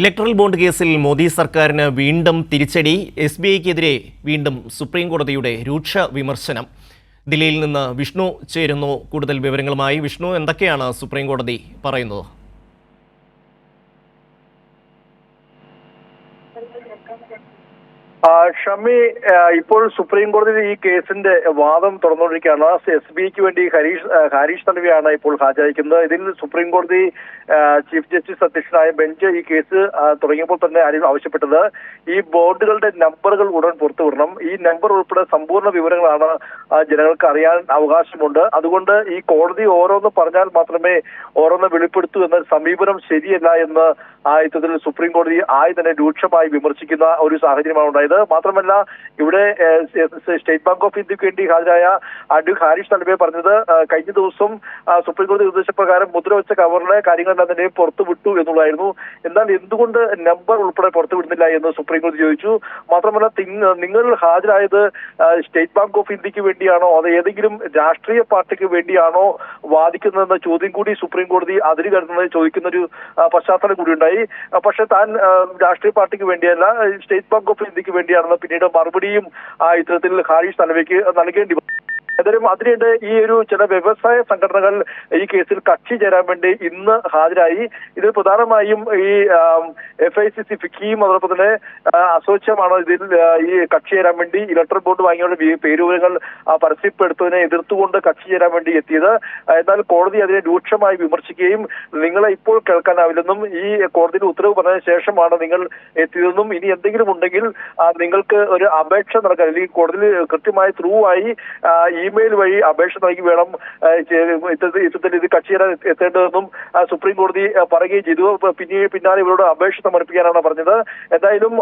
Electoral bond കേസിൽ മോദി സർക്കാരിന് വീണ്ടും തിരിച്ചടി എസ് ബി ഐക്കെതിരെ വീണ്ടും സുപ്രീം കോടതിയുടെ രൂക്ഷ വിമർശനം. ദില്ലിയിൽ നിന്ന് വിഷ്ണു ചേരുന്നു. കൂടുതൽ വിവരങ്ങളുമായി വിഷ്ണു എന്തൊക്കെയാണ് സുപ്രീം കോടതി പറയുന്നത്? ഷമി ഇപ്പോൾ സുപ്രീം കോടതി ഈ കേസിന്റെ വാദം തുറന്നുകൊണ്ടിരിക്കുകയാണ്. എസ് ബിക്ക് വേണ്ടി ഹരീഷ് ഹരീഷ് ഹാരിഷ് തലവിയാണ് ഇപ്പോൾ ഹാജരായിരിക്കുന്നത് ഇതിൽ സുപ്രീം കോടതി ചീഫ് ജസ്റ്റിസ് അധ്യക്ഷനായ ബെഞ്ച് ഈ കേസ് തുടങ്ങിയപ്പോൾ തന്നെ ആരും ആവശ്യപ്പെട്ടത്. ഈ ബോർഡുകളുടെ നമ്പറുകൾ ഉടൻ പുറത്തുവിടണം ഈ നമ്പർ ഉൾപ്പെടെ സമ്പൂർണ വിവരങ്ങളാണ് ജനങ്ങൾക്ക് അറിയാൻ അവകാശമുണ്ട്. അതുകൊണ്ട് ഈ കോടതി ഓരോന്ന് പറഞ്ഞാൽ മാത്രമേ ഓരോന്ന് വെളിപ്പെടുത്തൂ എന്ന സമീപനം ശരിയല്ല എന്ന് ആ യുദ്ധത്തിൽ സുപ്രീം കോടതി ആയി തന്നെ രൂക്ഷമായി വിമർശിക്കുന്ന ഒരു സാഹചര്യമാണ് ഉണ്ടായത്. മാത്രമല്ല ഇവിടെ സ്റ്റേറ്റ് ബാങ്ക് ഓഫ് ഇന്ത്യയ്ക്ക് വേണ്ടി ഹാജരായ അഡ്വ ഹാരിഷ് തലബെ പറഞ്ഞത് കഴിഞ്ഞ ദിവസം സുപ്രീം കോടതി നിർദ്ദേശപ്രകാരം മുദ്ര വെച്ച കവറിലെ കാര്യങ്ങളെല്ലാം തന്നെ പുറത്തു വിട്ടു എന്നുള്ളതായിരുന്നു. എന്നാൽ എന്തുകൊണ്ട് നമ്പർ ഉൾപ്പെടെ പുറത്തു വിടുന്നില്ല എന്ന് സുപ്രീം കോടതി ചോദിച്ചു. മാത്രമല്ല നിങ്ങൾ ഹാജരായത് സ്റ്റേറ്റ് ബാങ്ക് ഓഫ് ഇന്ത്യയ്ക്ക് വേണ്ടിയാണോ? അത് ഏതെങ്കിലും രാഷ്ട്രീയ പാർട്ടിക്ക് വേണ്ടിയാണോ വാദിക്കുന്നതെന്ന ചോദ്യം കൂടി സുപ്രീം കോടതി അതിര് കടന്നത് ചോദിക്കുന്ന ഒരു പശ്ചാത്തലം കൂടി ഉണ്ടായി. പക്ഷെ താൻ രാഷ്ട്രീയ പാർട്ടിക്ക് വേണ്ടിയല്ല സ്റ്റേറ്റ് ബാങ്ക് ഓഫ് ഇന്ത്യയ്ക്ക് വേണ്ടിയാണെന്ന് പിന്നീട് മറുപടിയും ആ ഇത്തരത്തിൽ ഹാരിഷ് തലവയ്ക്ക് നൽകേണ്ടി വന്നു. ഏതായാലും അതിനിടെ ഈ ഒരു ചില വ്യവസായ സംഘടനകൾ ഈ കേസിൽ കക്ഷി ചേരാൻ വേണ്ടി ഇന്ന് ഹാജരായി. ഇതിൽ പ്രധാനമായും ഈ എഫ് ഐ സി സി ഫിക്കിയും അതോടൊപ്പം തന്നെ അസോച്ചമാണ് ഇതിൽ ഈ കക്ഷി ചേരാൻ വേണ്ടി ഇലക്ട്രൽ ബോർഡ് വാങ്ങിയുള്ള പേരുവരങ്ങൾ പരസ്യപ്പെടുത്തുന്നതിനെ എതിർത്തുകൊണ്ട് കക്ഷി ചേരാൻ വേണ്ടി എത്തിയത്. എന്നാൽ കോടതി അതിനെ രൂക്ഷമായി വിമർശിക്കുകയും നിങ്ങളെ ഇപ്പോൾ കേൾക്കാനാവില്ലെന്നും ഈ കോടതിയിൽ ഉത്തരവ് പറഞ്ഞതിന് ശേഷമാണ് നിങ്ങൾ എത്തിയതെന്നും ഇനി എന്തെങ്കിലും ഉണ്ടെങ്കിൽ നിങ്ങൾക്ക് ഒരു അപേക്ഷ നൽകാൻ അല്ലെങ്കിൽ കോടതിയിൽ കൃത്യമായി ത്രൂ ആയി ആ, ഇമെയിൽ വഴി അപേക്ഷ നൽകി വേണം ഇത്തരത്തിൽ ഇത് കക്ഷി ചേരാൻ എത്തേണ്ടതെന്നും സുപ്രീം കോടതി പറയുകയും ചെയ്തു. പിന്നെ പിന്നാലെ ഇവരോട് അപേക്ഷ സമർപ്പിക്കാനാണ് പറഞ്ഞത്. എന്തായാലും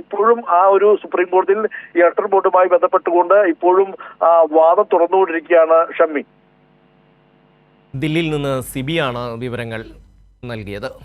ഇപ്പോഴും ആ ഒരു സുപ്രീം കോടതിയിൽ ഇലക്ട്രൽ ബോർഡുമായി ബന്ധപ്പെട്ടുകൊണ്ട് ഇപ്പോഴും വാദം തുറന്നുകൊണ്ടിരിക്കുകയാണ് ഷമ്മി. ദില്ലിയിൽ നിന്ന് സിബിയാണ് വിവരങ്ങൾ നൽകിയത്.